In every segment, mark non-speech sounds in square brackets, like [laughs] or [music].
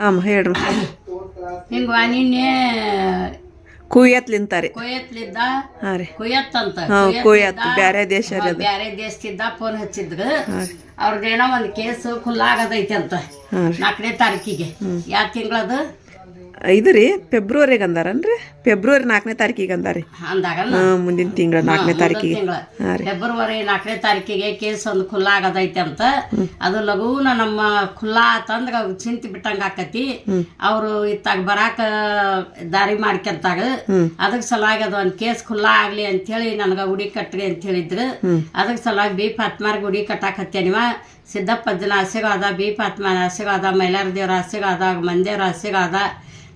ಹಾಂ ಹೇಳ್ರಿ. ಹಿಂಗ ನಿನ್ನೆ ಕುಯ್ಯತ್ಲಿಂತಾರೆ ಕೊಯ್ಯತ್ಲಿದ್ದ ಹಾಂ ರೀ. ಕೊಯ್ಯತ್ ಅಂತ ಹಾಂ ಕುಯ್ಯತ್ ಬ್ಯಾರೆ ದೇಶ ಬ್ಯಾರೆ ದೇಶದಿಂದ ಫೋನ್ ಹಚ್ಚಿದ್ರು. ಅವ್ರದ್ದೇನೋ ಒಂದ್ ಕೇಸ್ ಖುಲ್ಲಾಗದೈತಿ ಅಂತ ನಾಲ್ಕನೇ ತಾರೀಕಿಗೆ. ಯಾವ ತಿಂಗಳದು ಇದು ರೀ ಫೆಬ್ರವರಿಗೆ ಅಂದಾರನ್ರಿ ಫೆಬ್ರವರಿ ನಾಲ್ಕನೇ ತಾರೀಕಿಗೆ ಅಂದಾರಿ ಅಂದಾಗ ಮುಂದಿನ ತಿಂಗಳ ನಾಲ್ಕನೇ ತಾರೀಕಿಗೆ. ಫೆಬ್ರವರಿ ನಾಲ್ಕನೇ ತಾರೀಕಿಗೆ ಕೇಸ್ ಒಂದು ಖುಲ್ಲಾ ಆಗದೈತೆ ಅಂತ. ಅದು ಲಘುನ ನಮ್ಮ ಖುಲ್ಲಾ ತಂದ್ರ ಚಿಂತಿ ಬಿಟ್ಟಂಗ ಆಕತಿ. ಅವ್ರು ಇತ್ತಾಗ ಬರಾಕ ದಾರಿ ಮಾಡ್ಕೊಂತಾಗ ಅದಕ್ ಸಲುವಾಗಿ ಅದು ಒಂದ್ ಕೇಸ್ ಖುಲ್ಲಾ ಆಗ್ಲಿ ಅಂತೇಳಿ ನನಗ ಉಡಿ ಕಟ್ಟ್ರಿ ಅಂತ ಹೇಳಿದ್ರು ಅದಕ್ ಸಲುವಾಗಿ ಬಿ ಫಾತ್ಮಾರ್ಗ ಉಡಿ ಕಟ್ಟಾಕತ್ತೇನಿವ ಸಿದ್ದಪ್ಪಜ್ಜನ ಆಸೆಗಾದ ಬಿ ಫಾತ್ಮನ ಆಸೆಗಾದ ಮೈಲಾರ ದೇವ್ರ ಆಸೆಗಾದ ಮಂದೇವ್ರ ಆಸೆಗಾದ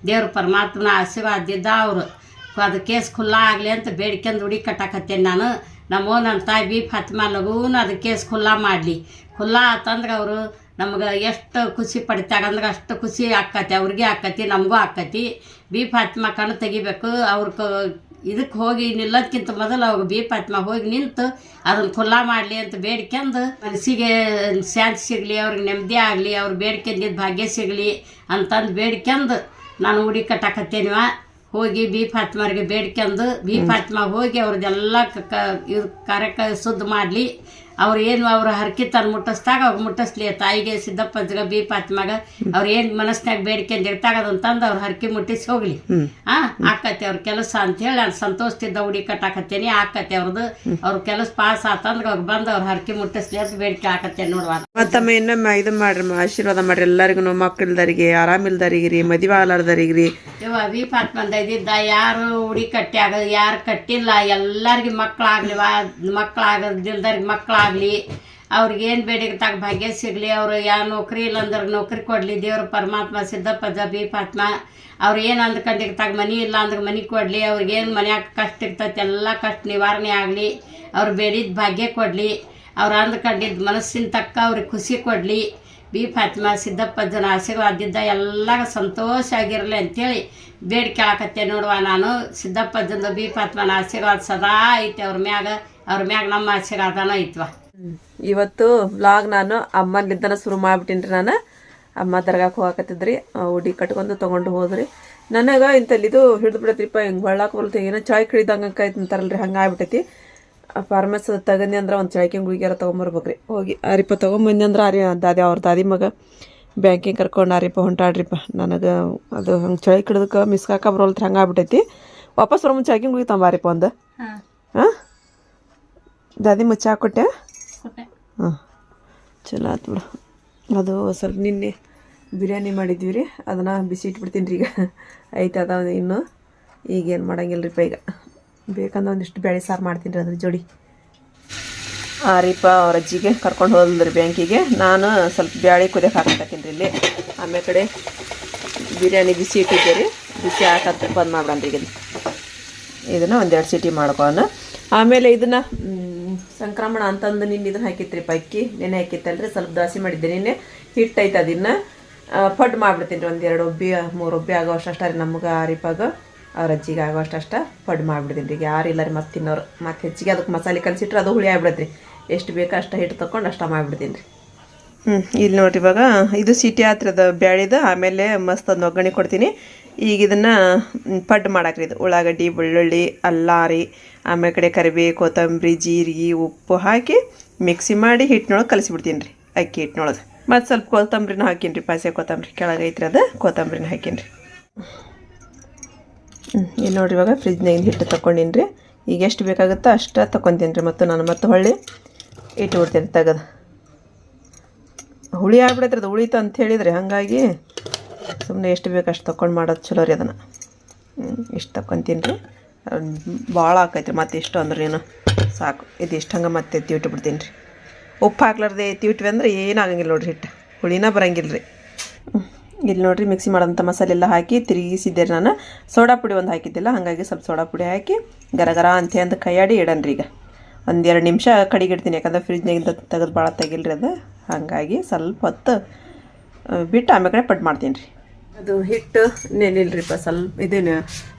ದೇವ್ರ ಪರಮಾತ್ಮನ ಆಶೀರ್ವಾದಿದ್ದ ಅವರು. ಅದು ಕೇಸ್ ಖುಲ್ಲ ಆಗಲಿ ಅಂತ ಬೇಡ್ಕೊಂಡು ಹುಡಿ ಕಟ್ಟಾಕತ್ತೇನೆ ನಾನು. ನಮ್ಮೋ ನನ್ನ ತಾಯಿ ಬಿ ಫಾತಿಮಾ ನಗೂನು ಅದು ಕೇಸ್ ಖುಲ್ಲ ಮಾಡಲಿ. ಖುಲ್ಲ ಆತಂದ್ರೆ ಅವರು ನಮ್ಗೆ ಎಷ್ಟು ಖುಷಿ ಪಡಿತಾಗ ಅಂದ್ರೆ ಅಷ್ಟು ಖುಷಿ ಆಕ್ಕತಿ ಅವ್ರಿಗೆ ಆಕತಿ ನಮಗೂ ಆಕತಿ ಬಿ ಫಾತಿಮಾ ಕಣ್ಣು ತೆಗಿಬೇಕು ಅವ್ರ ಇದಕ್ಕೆ ಹೋಗಿ ನಿಲ್ಲೋದಕ್ಕಿಂತ ಮೊದಲು ಅವಾಗ ಬಿ ಫಾತ್ಮ ಹೋಗಿ ನಿಂತು ಅದನ್ನು ಖುಲ್ಲ ಮಾಡಲಿ ಅಂತ ಬೇಡ್ಕೊಂಡು ಮನಸ್ಸಿಗೆ ಶಾಂತಿ ಸಿಗಲಿ, ಅವ್ರಿಗೆ ನೆಮ್ಮದಿ ಆಗಲಿ, ಅವ್ರು ಬೇಡ್ಕೊಂಡಿದ್ದು ಭಾಗ್ಯ ಸಿಗಲಿ ಅಂತಂದು ಬೇಡ್ಕೊಂಡು ನಾನು ಉಡಿ ಕಟ್ಟಾಕತ್ತೇನಿವ? ಹೋಗಿ ಬಿ ಫಾತ್ಮಾರಿಗೆ ಬೇಡ್ಕೊಂಡು ಬಿ ಫಾತ್ಮಾ ಹೋಗಿ ಅವ್ರದ್ದೆಲ್ಲ ಕ ಇದು ಕಾರ್ಯಕ್ರಮ ಕಾರ್ಯಕ್ಕೆ ಶುದ್ಧ ಮಾಡಲಿ. ಅವ್ರು ಏನು ಅವ್ರ ಹರಕೆ ತಂದು ಮುಟ್ಟಿಸ್ದಾಗ ಅವ್ರು ಮುಟ್ಟಿಸ್ಲಿ ತಾಯಿಗೆ ಸಿದ್ದಪ್ಪಜ್ಗ ಬಿ ಪಾತ್ಮಾಗ ಅವ್ರು ಏನು ಮನಸ್ಸಿನಾಗ ಬೇಡಿಕೆ ಅದನ್ನ ತಂದು ಅವ್ರ ಹರಕೆ ಮುಟ್ಟಿಸಿ ಹೋಗ್ಲಿ. ಆ ಆಕತಿ ಅವ್ರ ಕೆಲಸ ಅಂತೇಳಿ ನಾನು ಸಂತೋಷದಿಂದ ಉಡಿ ಕಟ್ಟಾಕತ್ತೇನಿ. ಆಕತಿ ಅವ್ರದ್ದು ಅವ್ರ ಕೆಲಸ ಪಾಸ್ ಆತಂದ್ರೆ ಅವ್ರು ಬಂದು ಅವ್ರ ಹರಕೆ ಮುಟ್ಟಿಸ್ಲಿ ಅಂತ ಬೇಡಿಕೆ ಆಕತ್ತೆ ನೋಡುವ. ಮತ್ತಮ್ಮ ಇನ್ನೊಮ್ಮೆ ಇದು ಮಾಡ್ರಿ ಆಶೀರ್ವಾದ ಮಾಡ್ರಿ ಎಲ್ಲರಿಗೂ ಮಕ್ಕಳದರಿಗೆ ಆರಾಮಿಲ್ದರಿಗೆ ರೀ ಮದುವೆ ಆಗ್ಲಾರ್ದರಿಗೆ ರೀ ಇವ ವಿ ಪಾತ್ಮಂದ ಇದ್ದಿದ್ದ ಯಾರು ಉಡಿ ಕಟ್ಟ್ಯಾಗ ಯಾರು ಕಟ್ಟಿಲ್ಲ ಎಲ್ಲರಿಗೆ ಮಕ್ಕಳಾಗ್ಲಿ ಮಕ್ಕಳಾಗದಿಲ್ದರಿಗೆ ಮಕ್ಕಳಾಗ್ಲಿ ಅವ್ರಿಗೆ ಏನು ಬೇಡಿಗೆ ಭಾಗ್ಯ ಸಿಗಲಿ, ಅವರು ಯಾವ ನೌಕರಿ ಇಲ್ಲ ಅಂದ್ರೆ ನೌಕರಿ ಕೊಡಲಿ, ದೇವ್ರ ಪರಮಾತ್ಮ ಸಿದ್ದಪ್ಪಜ್ಜ ಬಿ ಫಾತ್ಮ ಅವ್ರು ಏನು ಅಂದ್ಕೊಂಡಿರ್ತಾಗ ಮನೆ ಇಲ್ಲ ಅಂದ್ರೆ ಮನೆ ಕೊಡಲಿ ಅವ್ರಿಗೇನು ಮನ್ಯಾಗ ಕಷ್ಟ ಇರ್ತೈತೆ, ಎಲ್ಲ ಕಷ್ಟ ನಿವಾರಣೆ ಆಗಲಿ, ಅವ್ರು ಬೇಡಿದ ಭಾಗ್ಯ ಕೊಡಲಿ, ಅವ್ರು ಅಂದ್ಕೊಂಡಿದ್ದ ಮನಸ್ಸಿನ ತಕ್ಕ ಅವ್ರಿಗೆ ಖುಷಿ ಕೊಡಲಿ. ಬಿ ಫಾತಿಮಾ ಸಿದ್ದಪ್ಪಜ್ಜನ ಆಶೀರ್ವಾದಿದ್ದ ಎಲ್ಲ ಸಂತೋಷ ಆಗಿರಲಿ ಅಂತೇಳಿ ಬೇಡಿಕೆ ಹಾಕತ್ತೆ ನೋಡುವ ನಾನು. ಸಿದ್ದಪ್ಪಜ್ಜಂದು ಬಿ ಫಾತ್ಮನ ಆಶೀರ್ವಾದ ಸದಾ ಐತೆ ಅವ್ರ ಮ್ಯಾಗ. ಅವ್ರ ಮ್ಯಾಗ ನಮ್ಮ ಆಶೀರ್ವಾದನ ಐತ್ವ ಇವತ್ತು ಬ್ಲಾಗ್ ನಾನು ಅಮ್ಮನಿಂದನ ಶುರು ಮಾಡ್ಬಿಟ್ಟಿನ್ರಿ ನಾನು. ಅಮ್ಮ ದರ್ಗಾಕ್ಕೆ ಹೋಗಾಕತ್ತಿದ್ರಿ ಉಡಿ ಕಟ್ಕೊಂಡು ತೊಗೊಂಡು ಹೋದ್ರಿ. ನನಗೆ ಇಂಥಲ್ಲಿ ಇದು ಹಿಡಿದು ಬಿಡತ್ರಿಪ್ಪ ಹಿಂಗೆ ಹೊಳ್ಳಾಕ ಬರುತ್ತೆ ಏನೋ ಚಾಯ್ ಕಿಳಿದಂಗೆ ಆಯ್ತು ಅಂತಾರಲ್ರಿ ಹಂಗೆ ಆಗ್ಬಿಟ್ಟೈತಿ. ಫಾರ್ಮಸ್ ತಗಂದಿ ಅಂದ್ರೆ ಒಂದು ಚಾಯ್ಕೆ ಗುಳಿಗೆಲ್ಲ ತೊಗೊಂಬರ್ಬೇಕ್ರಿ. ಹೋಗಿ ಅರಿಪ್ಪ ತೊಗೊಂಬಂದಿ ಅಂದ್ರೆ ಆರಿ ದಾದಿ ಅವ್ರ ದಾದಿ ಮಗ ಬ್ಯಾಂಕಿಂಗ್ ಕರ್ಕೊಂಡು ಅರಿಪ್ಪ ಹೊಂಟಾಡ್ರಿಪ್ಪ. ನನಗೆ ಅದು ಹಂಗೆ ಚಳಿ ಕಿಡ್ದಕ್ಕೆ ಮಿಸ್ಕಾಕ ಬರೋಲ್ತ್ರಿ ಹಂಗೆ ಆಗ್ಬಿಟ್ಟೈತಿ. ವಾಪಸ್ ಬರೋ ಮುಂಚೆ ಚಾಯ್ಕೆ ಗುಳಿಗೆ ತೊಂಬಾರಿಪ್ಪ ಒಂದು. ಹಾಂ. ದಾದಿ ಮುಚ್ಚ ಹಾಕೊಟ್ಟೆ? ಹಾಂ. ಚಲೋ ಆಯ್ತು ಬಿಡು. ಅದು ಸ್ವಲ್ಪ ನಿನ್ನೆ ಬಿರಿಯಾನಿ ಮಾಡಿದ್ವಿ ರೀ ಅದನ್ನು ಬಿಸಿ ಇಟ್ಬಿಡ್ತೀನಿ ರೀ ಈಗ. ಐತೆ ಅದ ಇನ್ನು. ಈಗೇನು ಮಾಡಂಗಿಲ್ಲ ರೀ ಈಗ. ಬೇಕಂದ್ರೆ ಒಂದಿಷ್ಟು ಬೇಳೆ ಸಾರು ಮಾಡ್ತೀನಿ ರೀ ಅದ್ರ ಜೋಡಿ. ಆ ರೀಪ ಅವ್ರ ಅಜ್ಜಿಗೆ ಕರ್ಕೊಂಡು ಹೋದ್ರಿ ಬ್ಯಾಂಕಿಗೆ. ನಾನು ಸ್ವಲ್ಪ ಬ್ಯಾಳೆ ಕುದಿಯಕ್ಕೆ ಹಾಕತ್ತೀನಿ ರೀ ಇಲ್ಲಿ. ಆಮೇಲೆ ಕಡೆ ಬಿರಿಯಾನಿ ಬಿಸಿ ಇಟ್ಟಿದ್ದೆ ರೀ. ಬಿಸಿ ಹಾಕತ್ತೆ ಬಂದ್ ರೀ ಈಗ ಇದನ್ನು ಒಂದೆರಡು ಸಿಟಿ ಮಾಡ್ಕೋಣ ಆಮೇಲೆ ಇದನ್ನು ಸಂಕ್ರಮಣ ಅಂತಂದು ನಿನ್ನೆ ಇದನ್ನು ಹಾಕಿತ್ರಿ ಅಕ್ಕಿ ನೆನೆ ಹಾಕಿತ್ತಲ್ರಿ, ಸ್ವಲ್ಪ ದೋಸೆ ಮಾಡಿದ್ದೆ ನಿನ್ನೆ. ಹಿಟ್ಟು ಐತೆ ಅದನ್ನು. ಪಡ್ ಮಾಡ್ಬಿಡ್ತೀನಿ ರೀ ಒಂದೆರಡು ಒಬ್ಬಿ, ಮೂರು ಒಬ್ಬಿ ಆಗೋ ಅಷ್ಟು ರೀ ನಮ್ಗೆ ಆರಿಪಾಗ ಅವ್ರ ಅಜ್ಜಿಗೆ ಆಗೋ ಅಷ್ಟು ಪಡ್ ಮಾಡ್ಬಿಡ್ತೀನಿ ರೀ. ಯಾರು ಇಲ್ಲ ರೀ ಮತ್ತೆ ತಿನ್ನೋರು ಮತ್ತೆ ಹೆಚ್ಚಿಗೆ ಅದಕ್ಕೆ ಮಸಾಲೆ ಕಲಿಸಿಟ್ರೆ ಅದು ಹುಳಿ ಆಗ್ಬಿಡತ್ರಿ. ಎಷ್ಟು ಬೇಕೋ ಅಷ್ಟು ಹಿಟ್ಟು ತೊಗೊಂಡು ಅಷ್ಟ ಮಾಡಿಬಿಡ್ತೀನಿ ರೀ. ಹ್ಞೂ ಇಲ್ಲಿ ನೋಡ್ರಿ ಇವಾಗ ಇದು ಸಿಟಿ ಹತ್ರದ ಬ್ಯಾಳಿದ, ಆಮೇಲೆ ಮಸ್ತ್ ಒಂದು ಒಗ್ಗರಣೆ ಕೊಡ್ತೀನಿ. ಈಗ ಇದನ್ನು ಪಡ್ ಮಾಡಾಕ್ರಿ ಇದು. ಉಳ್ಳಾಗಡ್ಡಿ, ಬೆಳ್ಳುಳ್ಳಿ, ಅಲ್ಲಾರಿ, ಆಮೇಲೆ ಕಡೆ ಕರಿಬೇವು, ಕೊತ್ತಂಬರಿ, ಜೀರಿಗೆ, ಉಪ್ಪು ಹಾಕಿ ಮಿಕ್ಸಿ ಮಾಡಿ ಹಿಟ್ಟಿನೊಳಗೆ ಕಲಸಿಬಿಡ್ತೀನಿ ರೀ, ಅಕ್ಕಿ ಹಿಟ್ಟಿನೊಳಗೆ. ಮತ್ತು ಸ್ವಲ್ಪ ಕೊತ್ತಂಬರಿನ ಹಾಕೀನಿ ರೀ ಪಾಸೆ ಕೊತ್ತಂಬರಿ. ಕೆಳಗೆ ಐತ್ರಿ ಅದು, ಕೊತ್ತಂಬರಿನ ಹಾಕೀನಿ ರೀ ಹ್ಞೂ ಇಲ್ಲಿ ನೋಡ್ರಿ ಇವಾಗ ಫ್ರಿಜ್ನಾಗಿನ ಹಿಟ್ಟು ತೊಗೊಂಡೀನಿ ರೀ ಈಗ ಎಷ್ಟು ಬೇಕಾಗುತ್ತೋ ಅಷ್ಟು ತೊಗೊತೀನಿ ರೀ ಮತ್ತು ನಾನು ಮತ್ತೆ ಹೊಳ್ಳಿ ಇಟ್ಬಿಡ್ತೀನಿ ತೆಗೆದು. ಹುಳಿ ಆಗ್ಬಿಡೈತ್ರಿ ಅದು ಉಳಿತು ಅಂತ ಹೇಳಿದ್ರಿ ಹಾಗಾಗಿ ಸುಮ್ಮನೆ ಎಷ್ಟು ಬೇಕು ಅಷ್ಟು ತೊಗೊಂಡು ಮಾಡೋದು ಚಲೋ ರೀ ಅದನ್ನು. ಇಷ್ಟು ತಗೊತೀನಿ ರೀ. ಭಾಳ ಆಕೈತ್ರಿ ಮತ್ತೆ ಇಷ್ಟು ಅಂದ್ರೆ ಏನು ಸಾಕು. ಇದು ಇಷ್ಟು ಹಂಗೆ ಮತ್ತೆ ಎತ್ತಿ ಇಟ್ಬಿಡ್ತೀನಿ ರೀ. ಉಪ್ಪು ಹಾಕ್ಲಾರ್ದೆ ಎತ್ತಿ ಇಟ್ವಿ ಅಂದ್ರೆ ಏನಾಗಂಗಿಲ್ಲ ನೋಡ್ರಿ ಹಿಟ್ಟು. ಹುಳಿನ ಬರಂಗಿಲ್ಲ ರೀ. ಇಲ್ಲಿ ನೋಡಿರಿ ಮಿಕ್ಸಿ ಮಾಡೋಂಥ ಮಸಾಲೆ ಎಲ್ಲ ಹಾಕಿ ತಿರುಗಿಸಿದ್ದೆ ನಾನು. ಸೋಡಾ ಪುಡಿ ಒಂದು ಹಾಕಿದ್ದಿಲ್ಲ, ಹಾಗಾಗಿ ಸ್ವಲ್ಪ ಸೋಡಾ ಪುಡಿ ಹಾಕಿ ಗರಗರ ಅಂತ ಅಂದು ಕೈಯಾಡಿ ಇಡನ್ರಿ ಈಗ. ಒಂದೆರಡು ನಿಮಿಷ ಕಡಿಗೆ ಇಡ್ತೀನಿ ಯಾಕಂದ್ರೆ ಫ್ರಿಜ್ನಾಗಿಂದ ತೆಗೆದು ಭಾಳ ತೆಗಿಲ್ರಿ ಅದು. ಹಾಗಾಗಿ ಸ್ವಲ್ಪ ಹೊತ್ತು ಬಿಟ್ಟು ಆಮೇಲೆ ಕಡೆ ಪಡ್ ಮಾಡ್ತೀನಿ ರೀ. ಅದು ಹಿಟ್ಟು ನೆನಿಲ್ರಿಪ್ಪ ಸ್ವಲ್ಪ ಇದೇನು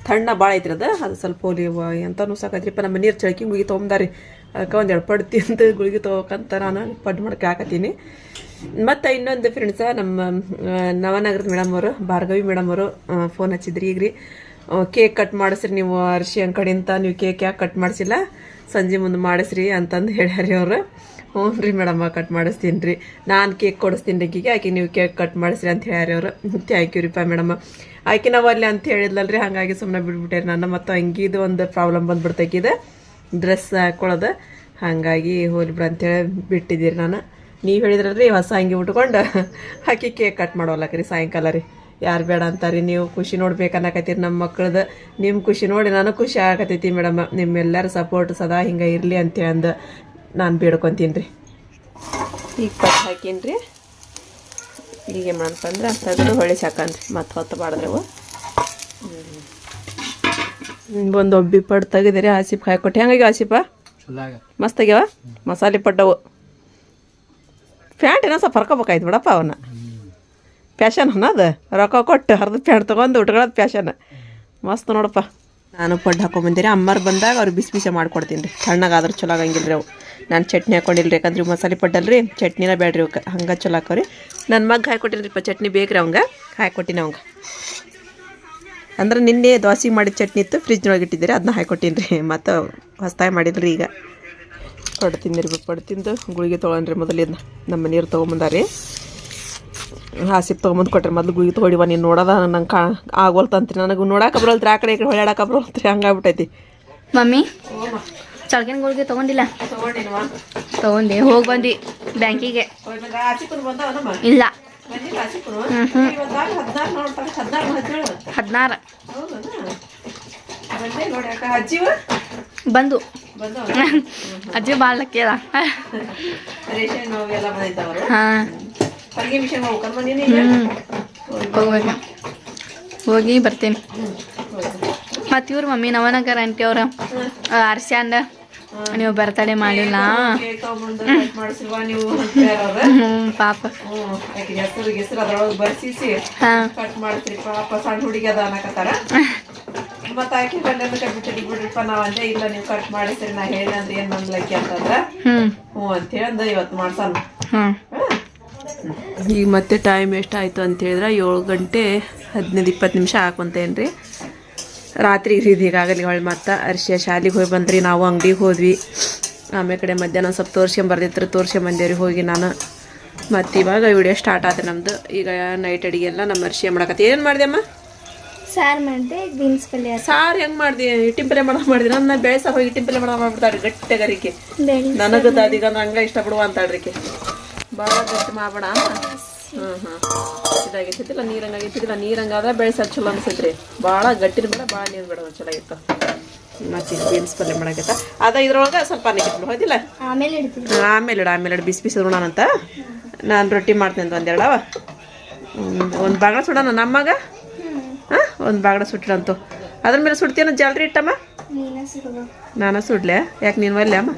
ತಣ್ಣ ಭಾಳ ಐತ್ರಿ ಅದು. ಅದು ಸ್ವಲ್ಪ ಹೋಲಿ ಎಂತ ಸಾಕೈತ್ರಿಪ್ಪ ನಮ್ಮ ನೀರು ಚಳಕಿ ಗುಳಿಗೆ ತೊಗೊಂಬಾರಿ ಅದಕ್ಕೆ ಒಂದು ಎರಡು ಪಡ್ತಿ ತಿಂದು ಗುಳಿಗೆ ತೊಗೊಕಂತ ನಾನು ಪಡ್ ಮಾಡಕ್ಕೆ ಹಾಕತ್ತೀನಿ. ಮತ್ತು ಇನ್ನೊಂದು ಫ್ರೆಂಡ್ಸ ನಮ್ಮ ನವನಗರದ ಮೇಡಮ್ ಅವರು, ಭಾರ್ಗವಿ ಮೇಡಮ್ ಅವರು ಫೋನ್ ಹಚ್ಚಿದ್ರಿ ಈಗ ರೀ ಕೇಕ್ ಕಟ್ ಮಾಡಿಸ್ರಿ ನೀವು ಅರ್ಶಿ ಅಂಗಡಿ ಕಡೆಯಿಂದ ನೀವು ಕೇಕ್ ಯಾಕೆ ಕಟ್ ಮಾಡಿಸಿಲ್ಲ? ಸಂಜೆ ಮುಂದೆ ಮಾಡಿಸ್ರಿ ಅಂತಂದು ಹೇಳ್ಯಾರಿ ಅವರು ಹ್ಞೂ ರೀ ಮೇಡಮ್ಮ ಕಟ್ ಮಾಡಿಸ್ತೀನಿ ರೀ. ನಾನು ಕೇಕ್ ಕೊಡಿಸ್ತೀನಿ ರೀ ಆಕಿಗೆ ಆಕೆ ನೀವು ಕೇಕ್ ಕಟ್ ಮಾಡಿಸ್ರಿ ಅಂತ ಹೇಳ್ಯಾರಿ ಅವರು ಥ್ಯಾಂಕ್ ಯು ರೀಪ್ಪ ಮೇಡಮ್ಮ ಆಕೆ ನಾವು ಅಲ್ಲಿ ಅಂತ ಹೇಳಿದ್ಲಲ್ರಿ, ಹಾಗಾಗಿ ಸುಮ್ಮನೆ ಬಿಟ್ಬಿಟ್ಟೆ ನಾನು ಮತ್ತು ಅಂಗಿದು ಒಂದು ಪ್ರಾಬ್ಲಮ್ ಬಂದ್ಬಿಡ್ತಕ್ಕಿದೆ ಡ್ರೆಸ್ ಹಾಕೊಳ್ಳೋದು. ಹಾಗಾಗಿ ಹೋಲಿ ಬಿಡ ಅಂತೇಳಿ ಬಿಟ್ಟಿದ್ದೀರಿ ನಾನು. ನೀವು ಹೇಳಿದ್ರಲ್ರಿ, ಹೊಸ ಅಂಗಿ ಉಟ್ಕೊಂಡು ಹಾಕಿ ಕೇಕ್ ಕಟ್ ಮಾಡೋಲ್ಲಕ್ರಿ ಸಾಯಂಕಾಲ ರೀ. ಯಾರು ಬೇಡ ಅಂತಾರೆ ನೀವು ಖುಷಿ ನೋಡ್ಬೇಕು ಅನ್ನಕತ್ತೀರಿ ನಮ್ಮ ಮಕ್ಕಳದು ನಿಮ್ಮ ಖುಷಿ ನೋಡಿ ನನಗೆ ಖುಷಿ ಆಗತೈತಿ ಮೇಡಮ್. ನಿಮ್ಮೆಲ್ಲರ ಸಪೋರ್ಟ್ ಸದಾ ಹಿಂಗೆ ಇರಲಿ ಅಂತೇಳಂದು ನಾನು ಬೇಡ್ಕೊತೀನಿ ರೀ ಈಗ ಪಟ್ಟು ಹಾಕೀನಿ ರೀ ಈಗ ಮಾಡ್ತಂದ್ರೆ ತೆಗೆದು ಹೊಳಿ ಸಾಕನ್ರಿ ಮತ್ತೆ ಹೊತ್ತು ಬಾಡಿದ್ರೆ ಅವು ಒಂದು ಒಬ್ಬಿ ಪಡ್ ತೆಗೆದಿರಿ ಆಸಿಪ್ ಹಾಕೊಟ್ಟು ಹೆಂಗಾಗಿ ಆಸಿಪ? ಮಸ್ತ್ ಆಗ್ಯಾವ? ಮಸಾಲೆ ಪಡ್ಡವು ಪ್ಯಾಂಟ್ ಏನೋ ಸ್ವಲ್ಪ ಹರ್ಕೋಬೇಕಾಯ್ತು ಬಿಡಪ್ಪ ಅವನ್ನ. ಪ್ಯಾಶನ್ ಅನ್ನೋದು? ರೊಕ್ಕ ಕೊಟ್ಟು ಹರಿದ ಪ್ಯಾಂಟ್ ತೊಗೊಂಡು ಉಟ್ಕೊಳ್ಳೋದು ಪ್ಯಾಶನ್ ಮಸ್ತ್ ನೋಡಪ್ಪ. ನಾನು ಪಡ್ಡು ಹಾಕೊಂಬಂದಿರಿ ಅಮ್ಮರು ಬಂದಾಗ ಅವ್ರು ಬಿಸಿ ಬಿಸಿ ಮಾಡ್ಕೊಡ್ತೀನಿ ರೀ. ತಣ್ಣಗಾದ್ರೆ ಚಲೋ ಆಗಂಗಿಲ್ಲ ರೀ ಅವು. ನಾನು ಚಟ್ನಿ ಹಾಕೊಂಡಿಲ್ಲ ಯಾಕಂದ್ರೆ ಮಸಾಲೆ ಪಡ್ಡಲ್ರಿ. ಚಟ್ನಿನ ಬೇಡ್ರಿ ಅವ್ಕೆ ಹಂಗೆ ಚಲೋ ಹಾಕೋರಿ ನನ್ನ ಮಗ ಹಾಕೊಟ್ಟಿನ್ರಿಪ್ಪ ಚಟ್ನಿ ಬೇಕ್ರಿ ಅವಂಗೆ? ಹಾಕೊಟ್ಟಿನಿ ಅವಂಗೆ. ಅಂದ್ರೆ ನಿನ್ನೆ ದೋಸೆ ಮಾಡಿದ ಚಟ್ನಿ ಇತ್ತು. ಫ್ರಿಜ್ನೊಳಗೆ ಇಟ್ಟಿದ್ದೀರಿ. ಅದನ್ನ ಹಾಕೊಟ್ಟೀನಿ ರೀ. ಮತ್ತು ಹೊಸ್ತಾಗಿ ಮಾಡಿದ್ರಿ ಈಗ. ಕೊಡ್ತೀನಿ ರೀ ಪಡ್ತಿಂದು ಗುಳಿಗೆ ತೊಗೊಂಡ್ರಿ ಮೊದಲಿಂದ ನಮ್ಮ ನೀರು ತೊಗೊಂಬಂದಾರಿ. ಹಾಸಿಪ್ ತೊಗೊಂಬಂದು ಕೊಟ್ರಿ ಮೊದಲು ಗುಳಿಗೆ ತೊಗೊಡಿವ ನೀನು ನೋಡೋದ ನಂಗೆ ಕಾ ಆಗೋಲ್ತಂತ್ರಿ. ನನಗೆ ನೋಡಕ್ಕೆ ಬರೋಲ್ತ್ರಿ ಆ ಕಡೆ ಈ ಕಡೆ ಹೊಳ್ಯಾಡಕ್ಕೆ ಬರೋಲ್ತ್ರಿ ಹಂಗಾಗ್ಬಿಟ್ಟೈತಿ. ಮಮ್ಮಿ ಚಳ್ಕಿನ ಗುಳಿಗೆ ತಗೊಂಡಿಲ್ಲ? ತಗೊಂಡೆ ಹೋಗಿ ಬಂದು ಬ್ಯಾಂಕಿಗೆ. ಇಲ್ಲ. ಹದಿನಾರು. ಬಂದು. ಅಜ್ಜಿ ಭಾಳ ಕೇಳ ಹಾಂ. ಹೋಗ್ಬೇಕು ಹೋಗಿ ಬರ್ತೀನಿ ಮತ್ತು ಇವ್ರ ಮಮ್ಮಿ ನವನಗರ ಆಂಟಿ ಅವ್ರ ಅರ್ಸ್ಯಾಂಡ ನೀವು ಬರ್ತಡೆ ಮಾಡಿಲ್ಲ ಪಾಪ ಹೆಸರು ಹೆಸರು ಅದ್ರೊಳಗೆ ಬರ್ಸಿಸಿ ಕಟ್ ಮಾಡ್ತೀರಿ ಪಾಪ ಸಣ್ಣ ಹುಡುಗಿ ಅದ ಅನ್ನಕತ್ತಾರ ಮತ್ತೆ ಆಕೆ ನಾವ್ ಅಂದೆ ಇಲ್ಲ ನೀವು ಕಟ್ ಮಾಡಿಸ್ರಿ ನಾ ಹೇಳಿ ಅಂದ್ರೆ ಏನ್ ಮಂಗ್ಲಕ್ಕಿ ಅಂತಂದ್ರ ಹ್ಞೂ ಅಂತ ಹೇಳ್ದ ಇವತ್ತು ಮಾಡ್ಸಣ ಹ್ಞೂ ಈಗ ಮತ್ತೆ ಟೈಮ್ ಎಷ್ಟಾಯ್ತು ಅಂತ ಹೇಳಿದ್ರೆ ಏಳು ಗಂಟೆ ಹದಿನೈದು ಇಪ್ಪತ್ತು ನಿಮಿಷ ಹಾಕೊಂತೇನೆ ರೀ ರಾತ್ರಿ ರೀ ಈಗಾಗಲಿ ಹೊಳ್ಳಿ ಮತ್ತೆ ಅರ್ಶಿಯ ಶಾಲೆಗೆ ಹೋಗಿ ಬಂದ್ರಿ. ನಾವು ಅಂಗಡಿಗೆ ಹೋದ್ವಿ. ಆಮೇಲೆ ಕಡೆ ಮಧ್ಯಾಹ್ನ ಸ್ವಲ್ಪ ತೋರ್ಸ್ಕೊಂಬರ್ದಿತ್ತು ತೋರ್ಸ್ಕೊಂಬಂದೇವ್ರಿ ಹೋಗಿ ನಾನು. ಮತ್ತು ಇವಾಗ ವಿಡಿಯೋ ಸ್ಟಾರ್ಟ್ ಆದ್ರೆ ನಮ್ಮದು ಈಗ ನೈಟ್ ಅಡಿಗೆ ಎಲ್ಲ ನಮ್ಮ ಅರ್ಶಿಯ ಮಾಡಕತ್ತಿ. ಏನು ಮಾಡಿದೆ ಅಮ್ಮ? ಸಾರು ಮಾಡಿದೆ ಬೀನ್ಸ್ ಪಲ್ಯ. ಸಾರು ಹೆಂಗೆ ಮಾಡಿದೆ? ಇಟ್ಟಿನ ಪಲ್ಯ ಮಾಡೋ ಮಾಡಿದೆ. ನನ್ನ ಬೆಳೆ ಸಾರು ಹೋಗಿ ಇಟ್ಟಿನ ಪಲ್ಯ ಮಾಡೋ ಮಾಡ್ಬಿಡ್ತಾರೆ ಗಟ್ಟಿಗರಿಕೆ. ನನಗೆ ದಾದಿಗ ಹಂಗೆ ಇಷ್ಟಪಡುವ ಅಂತಾಳ್ರಿಕೆ ಭಾಳ ಗಟ್ಟಿ ಮಾಡ್ಬೇಡ ಹ್ಞೂ ಹ್ಞೂ ಇದಾಗಿತ್ತಿಲ್ಲ ನೀರಂಗಾಗಿತ್ತಿಲ್ಲ ನೀರಂಗಾದ್ರೆ ಬೆಳೆ ಸಾರು ಚಲೋ ಅನ್ಸೈತ್ರಿ. ಭಾಳ ಗಟ್ಟಿನ ಬೇಡ ಭಾಳ ನೀರು ಬೇಡ ಚಲೋ ಆಗಿತ್ತು ಮತ್ತೆ ಬೀನ್ಸ್ ಪಲ್ಯ ಮಾಡಕತ್ತ. ಅದ ಇದ್ರೊಳಗೆ ಸ್ವಲ್ಪ ಅನ್ನ ಇಟ್ಬಿಡು ಹೌದಿಲ್ಲ ಆಮೇಲೆ ಆಮೇಲೆ ಇಡ ಆಮೇಲೆ ಇಡು. ಬಿಸಿ ಬಿಸಿ ಉಣ್ಣಾನಂತ ನಾನು ರೊಟ್ಟಿ ಮಾಡ್ತೀನಿ ಅಂತ ಒಂದೆರಡವ ಒಂದು ಬಾಗಣ ಸುಡೋಣ ನಮ್ಮಗ? ಹಾಂ ಒಂದು ಬಾಗಣ ಸುಟ್ಟಿಡಂತು ಅದ್ರ ಮೇಲೆ ಸುಡ್ತೀನ ಜಾಲ್ರಿ ಇಟ್ಟಮ್ಮ? ನಾನು ಸುಡ್ಲೆ. ಯಾಕೆ ನೀನು ಒಲ್ಲೆ ಅಮ್ಮ?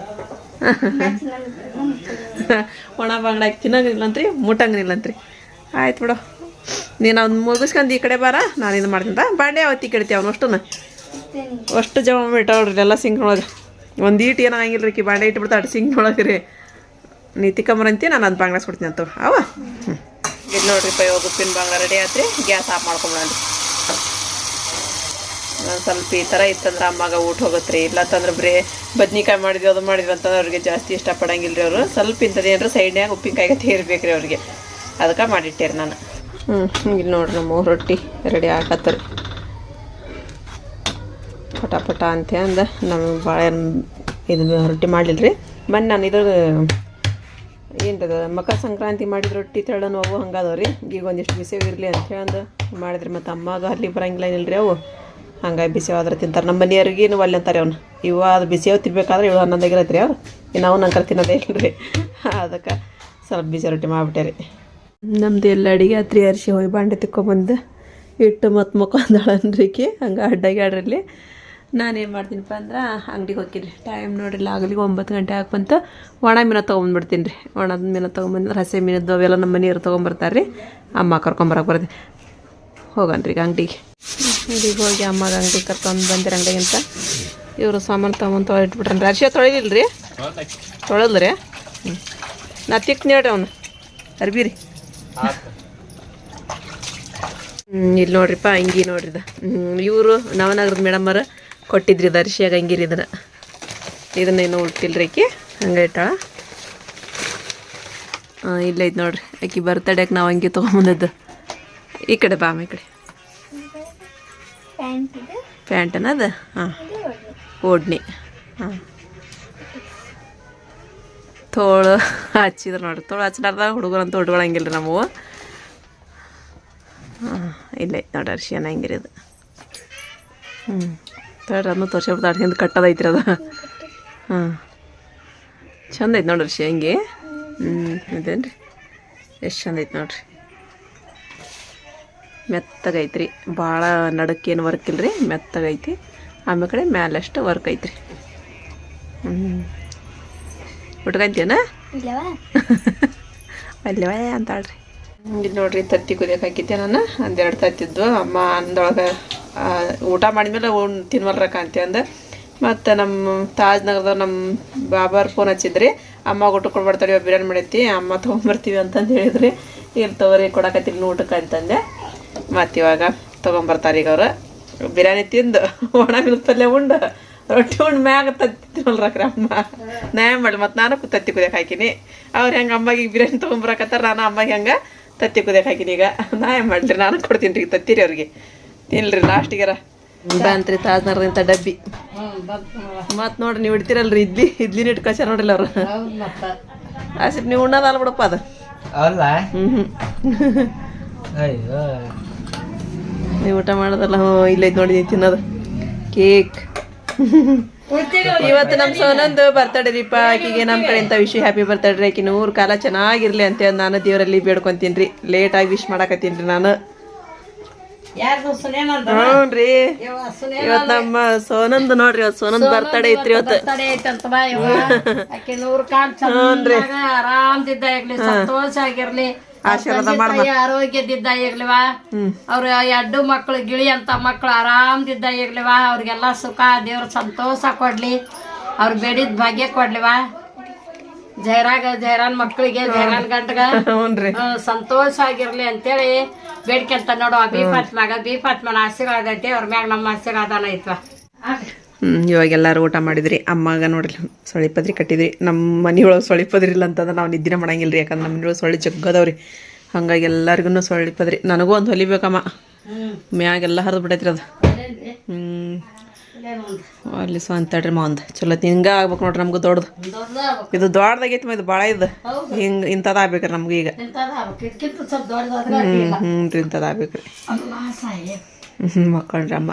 [laughs] ಒಣ ಬಾಂಗ್ಡ ಹಾಕಿ ತಿನ್ನಂಗಿಲ್ಲಂತ್ರಿ, ಮುಟ್ಟಂಗಿಲ್ಲಂತ್ರಿ. ಆಯ್ತು ಬಿಡು. ನೀನು ಅವ್ನು ಮುಗಿಸ್ಕೊಂಡು ಈ ಕಡೆ ಬಾರ, ನಾನು ಇದು ಮಾಡ್ತೀನಿ. ಬಾಂಡೆ ಅವತ್ತಿ ಕೆಡ್ತೀವಿ ಅವನು ಅಷ್ಟು ಅಷ್ಟು ಜಮ ಬಿಟ್ಟವ್ರಿ ಎಲ್ಲ ಸಿಂಕ್ನೊಳಗೆ ಒಂದು ಈಟ್ ಏನೋ ಆಗಿಲ್ಲ ರೀ ಬಾಂಡೆ ಇಟ್ಬಿಡ್ತಾಳೆ ಸಿಂಕ್ನೊಳಗೆ ರೀ ನೀ ತಿಕ್ಕಂಬರಂತಿ ನಾನು ಅದು ಬಾಂಗ್ಲಾಸ್ ಕೊಡ್ತೀನಿ ಅಂತ ಅವ. ಹ್ಞೂ ಇದು ನೋಡ್ರಿ ಪೈ ಉಪ್ಪಿನ ಬಾಂಗ್ಡ ರೆಡಿ ಆತ್ರಿ. ಗ್ಯಾಸ್ ಆಫ್ ಮಾಡ್ಕೊಂಬಿಡನ್ರಿ ಒಂದು ಸ್ವಲ್ಪ ಈ ಥರ ಇತ್ತಂದ್ರೆ ಅಮ್ಮಾಗ ಊಟ ಹೋಗುತ್ತೆ ಇಲ್ಲ ಅಂತಂದ್ರೆ ಬರೀ ಬದ್ನಿಕಾಯಿ ಮಾಡಿದ್ವಿ, ಅದು ಮಾಡಿದ್ವಿ ಅಂತಂದ್ರೆ ಅವ್ರಿಗೆ ಜಾಸ್ತಿ ಇಷ್ಟಪಡಂಗಿಲ್ಲ ರೀ ಅವರು. ಸ್ವಲ್ಪ ಇಂಥದ್ದು ಏನಾರ ಸೈಡ್ನ್ಯಾಗ ಉಪ್ಪಿನಕಾಯಿಗೆ ತೇರ್ಬೇಕು ರೀ ಅವ್ರಿಗೆ. ಅದಕ್ಕೆ ಮಾಡಿಟ್ಟೇರಿ ನಾನು. ಹ್ಞೂ ಇಲ್ಲಿ ನೋಡ್ರಿ ನಮ್ಮ ರೊಟ್ಟಿ ರೆಡಿ ಆಗತ್ತರಿ. ಪಟ ಪಟ ಅಂತ ಅಂದ ನಮ್ಗೆ ಭಾಳ ಇದು ರೊಟ್ಟಿ ಮಾಡಲಿಲ್ಲ ರೀ ಬನ್ನಿ ನಾನು ಇದ್ರ ಏನದ ಮಕರ ಸಂಕ್ರಾಂತಿ ಮಾಡಿದ ರೊಟ್ಟಿ ತಳ ನೋವು ಹಂಗದವ ರೀ ಈಗ ಒಂದಿಷ್ಟು ಬಿಸಿ ಇರಲಿ ಅಂತ ಹೇಳಂದು, ಮಾಡಿದ್ರಿ ಮತ್ತು ಅಮ್ಮಾಗ ಅಲ್ಲಿ ಬರಂಗಿಲ್ಲ ಏನಿಲ್ಲ ರೀ ಅವು. ಹಂಗಾಗಿ ಬಿಸಿವಾದ್ರೆ ತಿಂತಾರೆ. ನಮ್ಮ ಮನೆಯವ್ರಿಗೆ ಏನು ಒಲ್ಲೆ ಅಂತಾರೆ ಅವ್ನು. ಇವ ಅದು ಬಿಸಿ ತಿನ್ಬೇಕಾದ್ರೆ ಇವು ಹನ್ನೊಂದಾಗಿರತ್ತೆ ರೀ ಅವ್ರು. ಇನ್ನು ಅವ್ನು ಅಂಕರ್ ತಿನ್ನೋದೇ ಇಲ್ಲ ರೀ [laughs] ಅದಕ್ಕೆ ಸ್ವಲ್ಪ ಬಿಸಿ ರೊಟ್ಟಿ ಮಾಡಿಬಿಟ್ಟೆ ರೀ ನಮ್ಮದು ಎಲ್ಲ ಅಡಿಗೆ ಹತ್ರಿ ಅರಿಶಿ ಹೋಗಿ ಬಾಂಡೆ ತಿಕ್ಕೊಂಬಂದು. ಇಟ್ಟು ಮತ್ತು ಮುಖಂದಳನ್ರಿಕಿ ಹಂಗೆ ಅಡ್ಡಾಗಿ ಆಡ್ರಲ್ಲಿ. ನಾನೇನು ಮಾಡ್ತೀನಪ್ಪ ಅಂದ್ರೆ ಅಂಗಡಿಗೆ ಹೋಗ್ತೀನಿ ಟೈಮ್ ನೋಡಿಲ್ಲ ಆಗಲಿ ಒಂಬತ್ತು ಗಂಟೆ ಹಾಕ್ಬಂತ ಒಣ ಮೀನು ತೊಗೊಂಡ್ಬಿಡ್ತೀನಿ ರೀ ಒಣದ ಮೀನು ತೊಗೊಂಬಂದ್ರೆ ರಸೆ ಮೀನದ್ದು ಅವೆಲ್ಲ ನಮ್ಮ ಮನೆಯವ್ರು ತೊಗೊಂಬರ್ತಾರೆ ರೀ ಅಮ್ಮ ಕರ್ಕೊಂಬರಕ್ಕೆ ಬರ್ತೀನಿ ಹೋಗನ್ರಿ ಈಗ ಅಂಗಡಿಗೆ. ಅಂಗಡಿಗೆ ಹೋಗಿ ಅಮ್ಮಗೆ ಅಂಗಡಿ ಕರ್ಕೊಂಡು ಬಂದಿರ ಅಂಗಡಿಗಿಂತ ಇವರು ಸಾಮಾನು ತೊಗೊಂಡು ತೊಳಿಟ್ಬಿಟ್ರನ್ರಿ ಅರ್ಶಿಯ ತೊಳಿಲಿಲ್ಲ ರೀ ತೊಳೆದ್ರಿ ಹ್ಞೂ ನಾ ತಿಕ್ ನೋಡ್ರಿ ಅವನು. ಅರ್ಬಿರಿ ಇಲ್ಲಿ ನೋಡ್ರಿಪ್ಪ, ಅಂಗಿ ನೋಡ್ರಿದ. ಇವರು ನವನಗರದ ಮೇಡಮ್ಮರು ಕೊಟ್ಟಿದ್ರಿ ಇದು ಅರಿಶಿಯಾಗ ಅಂಗಿರಿ ಇದನ್ನ. ಇದನ್ನ ಇನ್ನೂ ಉಟ್ಟಿಲ್ರಿ ಆಕಿ. ಹಂಗೆ ಇಟ್ಟಾಳ ಹಾಂ, ಇಲ್ಲ ಐತೆ ನೋಡ್ರಿ. ಆಕಿ ಬರ್ತಡೇಗೆ ನಾವು ಅಂಗಿ ತೊಗೊಂಬಂದದ್ದು ಈ ಕಡೆ ಬಾ ಅಮ್ಮ ಈ ಕಡೆ. ಪ್ಯಾಂಟ್ ಅನ್ನೋದು ಹಾಂ. ಓಡ್ನಿ. ಹಾಂ. ತೋಳು ಹಚ್ಚಿದ್ರು ನೋಡ್ರಿ ತೋಳು ಹಚ್ಚಲಾರ್ದಾಗ ಹುಡುಗರು ಅಂತ ಉಟ್ಕೊಳಂಗಿಲ್ಲ ರೀ ನಮ್ಮವು ಹಾಂ, ಇಲ್ಲ ಐತೆ ನೋಡ್ರಿ ಅರ್ಶಿ ಅನ್ನಂಗಿರಿ ಅದು. ಹ್ಞೂ ತೋಡ್ರಿ ಅದನ್ನು ತೋರ್ಸ್ಬಿಡ್ತಾಳೆ ಹಿಂದೆ ರೀ ಅದು. ಹಾಂ. ಚಂದ ಐತೆ ನೋಡ್ರಿ ಅರ್ಶಿ ಹಂಗೆ ಹ್ಞೂ ಇದೇನು ರೀ ಎಷ್ಟು ಚಂದ ಐತೆ ನೋಡ್ರಿ. ಮೆತ್ತಗೈತ್ರಿ. ಭಾಳ ನಡಕ್ಕೇನು ವರ್ಕ್ ಇಲ್ಲರಿ ಮೆತ್ತಗೈತಿ. ಆಮೇಲೆ ಕಡೆ ಮ್ಯಾಲಷ್ಟು ವರ್ಕ್ ಐತ್ರಿ. ಹ್ಞೂ ಉಟ್ಕಂತೀನ ಇಲ್ಲವಾ? [laughs] ಅಲ್ಲವೇ ಅಂತಾಳ್ರಿ ಇಲ್ಲಿ ನೋಡ್ರಿ ತತ್ತಿ ಕುದಿಯಕ್ಕೆ ಹಾಕಿದ್ದೆ ನಾನು. ಒಂದೆರಡು ತತ್ತಿದ್ದು. ಅಮ್ಮ ಅಂದೊಳಗೆ ಊಟ ಮಾಡಿದ್ಮೇಲೆ ಉಣ್ ತಿನ್ವಲ್ರಕ್ಕ ಅಂತ ಅಂದ. ಮತ್ತು ನಮ್ಮ ತಾಜ್ ನಗರದ ನಮ್ಮ ಬಾಬಾರ್ ಫೋನ್ ಹಚ್ಚಿದ್ರಿ. ಅಮ್ಮ ಊಟ ಕೊಡ್ಬಾರ್ತಾಳೆ ಬಿರಿಯಾನಿ ಮಾಡೈತಿ. ಅಮ್ಮ ತೊಗೊಂಬರ್ತೀವಿ ಅಂತಂದು ಹೇಳಿದ್ರಿ. ಇಲ್ಲಿ ತಗೋರಿ ಕೊಡಕತ್ತೀನಿ ಊಟಕ್ಕೆ ಅಂತಂದೆ. ಮತ್ತು ಇವಾಗ ತೊಗೊಂಬರ್ತಾರೆ ಈಗ ಅವ್ರು. ಬಿರಿಯಾನಿ ತಿಂದು [laughs] ಒಣ ಮಿಲ್ ಪಲ್ಯ ಉಂಡು. ರೊಟ್ಟಿ ಉಂಡು ಮ್ಯಾಗ ತತ್ತಿ ಅಮ್ಮ. ನಾ ಏನು ಮಾಡಲಿ ಮತ್ತು ನಾನು ತತ್ತಿ ಕುದಿಯಕ್ಕೆ ಹಾಕಿನಿ. ಅವ್ರು ಹೆಂಗೆ ಅಮ್ಮಗೆ ಬಿರಿಯಾನಿ ತೊಗೊಂಬರಕತ್ತಾರ ನಾನು ಅಮ್ಮಗೆ ಹೆಂಗೆ ತತ್ತಿ ಕುದಿಯಕ್ಕೆ ಹಾಕಿನಿ ಈಗ. [laughs] ಏನು ಮಾಡ್ರಿ ನಾನು ಕೊಡ್ತೀನಿ ರೀ ತತ್ತಿರಿ ಅವ್ರಿಗೆ. ತಿನ್ರಿ ಲಾಸ್ಟಿಗಾರ ಬಂತ್ರಿ ತಾಜ್ನರ್ದಿಂತ ಡಬ್ಬಿ. ಮತ್ತು ನೋಡ್ರಿ ನೀವು ಇಡ್ತಿರಲ್ರಿ ಇಡ್ಲಿ ಇಡ್ಲಿನ ಇಟ್ಕೊಚಾರ ನೋಡಿಲ್ಲ ಅವರು. ಮತ್ತು ಆಸಿಪ್ ನೀವು ಉಣ್ಣೋದಲ್ಲ ಬಿಡಪ್ಪ ಅದು. ಅಲ್ಲ. ಹ್ಞೂ ಹ್ಞೂ ಅಯ್ಯೋ. ನೀವು ಊಟ ಮಾಡೋದಲ್ಲ? ಹ್ಞೂ ಇಲ್ಲೈತೆ ನೋಡಿ ತಿನ್ನೋದು. ಕೇಕ್. ಇವತ್ತು ನಮ್ಮ ಸೋನಂದು ಬರ್ತಡೇ ರೀಪ. ಆಕಿಗೆ ನಮ್ಮ ಕಡೆಯಿಂದ ವಿಶ್ ಹ್ಯಾಪಿ ಬರ್ತಡೇ ಆಕಿ ನೂರು ಕಾಲ ಚೆನ್ನಾಗಿರ್ಲಿ ಅಂತ ನಾನು ದೇವರಲ್ಲಿ ಬೇಡ್ಕೊಂತೀನಿ ರೀ ಲೇಟಾಗಿ ವಿಶ್ ಮಾಡಕತ್ತೀನಿ ರೀ ನಾನು. ಹ್ಞೂನ್ರಿ ರೀ. ಇವತ್ತು ನಮ್ಮ ಸೋನಂದು ನೋಡ್ರಿ ಇವತ್ತು ಸೋನಂದ್ ಬರ್ತಡೇ ಐತ್ರಿ ಇವತ್ತು [laughs] ಹ್ಞೂನ್ರಿ ಆರಾಮ್ದಿದ್ದ ಸಂತೋಷ ಆಗಿರ್ಲಿ. ಆಶೀರ್ವಾದ ತಾಯಿ ಆರೋಗ್ಯದಿದ್ದ ಇರ್ಲಿವಾ ಅವ್ರ ಎಡ್ಡು ಮಕ್ಳು ಗಿಳಿ ಅಂತ ಮಕ್ಕಳು ಆರಾಮ್ದಿದ್ದ ಇರ್ಲಿವಾ ಅವ್ರಿಗೆಲ್ಲ ಸುಖ ದೇವ್ರ ಸಂತೋಷ ಕೊಡ್ಲಿ. ಅವ್ರ ಬೇಡಿದ ಭಾಗ್ಯ ಕೊಡ್ಲಿವಾ? ಜೈರಾಗ ಜೈರಾನ್ ಮಕ್ಳಿಗೆ ಜೈರಾನ್ ಗಂಟಗ ಸಂತೋಷ ಆಗಿರ್ಲಿ ಅಂತೇಳಿ ಬೇಡ್ಕೊಂತ ನೋಡುವ ಬಿ ಫಾತ್ಮಾಗ ಬಿ ಫಾತ್ಮನ ಆಶೀರ್ವಾದ ಐತಿ. ಅವ್ರ ಮ್ಯಾಗ ನಮ್ಮ ಆಶೀರ್ವಾದನ ಐತ್ವ? ಹ್ಮ್, ಇವಾಗ ಎಲ್ಲರೂ ಊಟ ಮಾಡಿದ್ರಿ. ಅಮ್ಮಾಗ ನೋಡ್ರಿ ಸೊಳಿಪದ್ರಿ ಕಟ್ಟಿದ್ರಿ. ನಮ್ಮ ಮನೆಯೊಳಗೆ ಸೊಳಿಪದ್ರಿ ಇಲ್ಲ ಅಂತಂದ್ರೆ ನಾವು ನಿದ್ದೆ ಮಾಡಂಗಿಲ್ಲ ರೀ ಯಾಕಂದ್ರೆ ನಮ್ಮ ಮನೆಯೊಳಗೆ ಸೊಳ್ಳಿ ಜಗ್ಗದವ್ರಿ. ಹಂಗಾಗಿ ಎಲ್ಲರಿಗೂ ಸೊಳ್ಳೆ ಪದ್ರಿ ನನಗೂ ಒಂದು ಹೊಲಿಬೇಕಮ್ಮ ಮ್ಯಾಗೆಲ್ಲ ಹರಿದು ಬಿಟ್ಟೈತ್ರಿ ಅದು. ಹ್ಞೂ ಅಲ್ಲಿ ಸೊ ಅಂತ ಮಾ ಒಂದು. ಚಲೋ ಹಿಂಗೆ ಆಗ್ಬೇಕು ನೋಡ್ರಿ ನಮ್ಗೆ ದೊಡ್ಡದು. ಇದು ದೊಡ್ಡದಾಗೈತಿ ಇದು ಭಾಳ ಇದು. ಹಿಂಗೆ ಇಂಥದ್ದು ಆಗ್ಬೇಕ್ರಿ ನಮ್ಗೆ ಈಗ. ಹ್ಞೂ ಹ್ಞೂ ರೀ ಇಂಥದ್ದು ಆಗ್ಬೇಕ್ರಿ. ಹ್ಞೂ ಮಕ್ಕಳ್ರಿ ಅಮ್ಮ